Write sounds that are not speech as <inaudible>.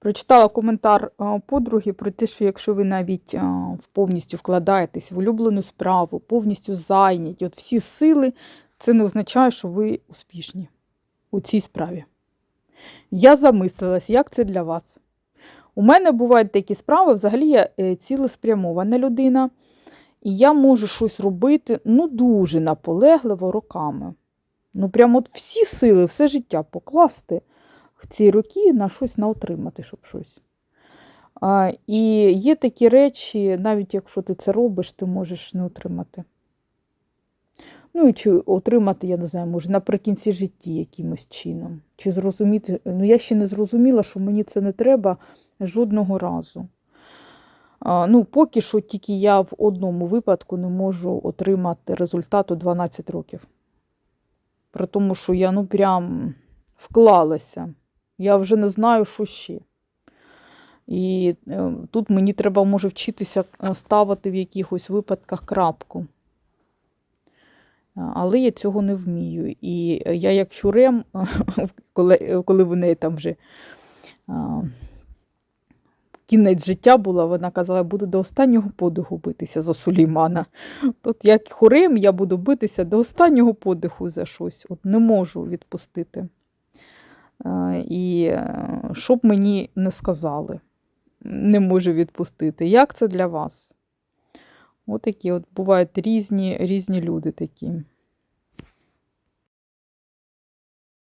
Прочитала коментар подруги про те, що якщо ви навіть повністю вкладаєтесь в улюблену справу, повністю зайняті, от всі сили, це не означає, що ви успішні у цій справі. Я замислилась, як це для вас. У мене бувають такі справи, взагалі я е, цілеспрямована людина, і я можу щось робити ну, дуже наполегливо роками. Ну, прямо от всі сили, все життя покласти в ці роки на щось на отримати, щоб щось. А, і є такі речі, навіть якщо ти це робиш, ти можеш не отримати. Ну, і чи отримати, я не знаю, може, наприкінці житті якимось чином. Чи зрозуміти, ну я ще не зрозуміла, що мені це не треба жодного разу. А, ну, поки що тільки я в одному випадку не можу отримати результат 12 років. При тому, що я ну прям вклалася. Я вже не знаю, що ще. І е, тут мені треба, може, вчитися е, ставити в якихось випадках крапку. Але я цього не вмію. І е, я, як Хюрем, <laughs> коли, коли в неї там вже кінець життя була, вона казала, я буду до останнього подиху битися за Сулеймана. <laughs> Тут як Хурем, я буду битися до останнього подиху за щось. От не можу відпустити. Е, І щоб що б мені не сказали, не можу відпустити. Як це для вас? От от бувають різні, різні люди такі.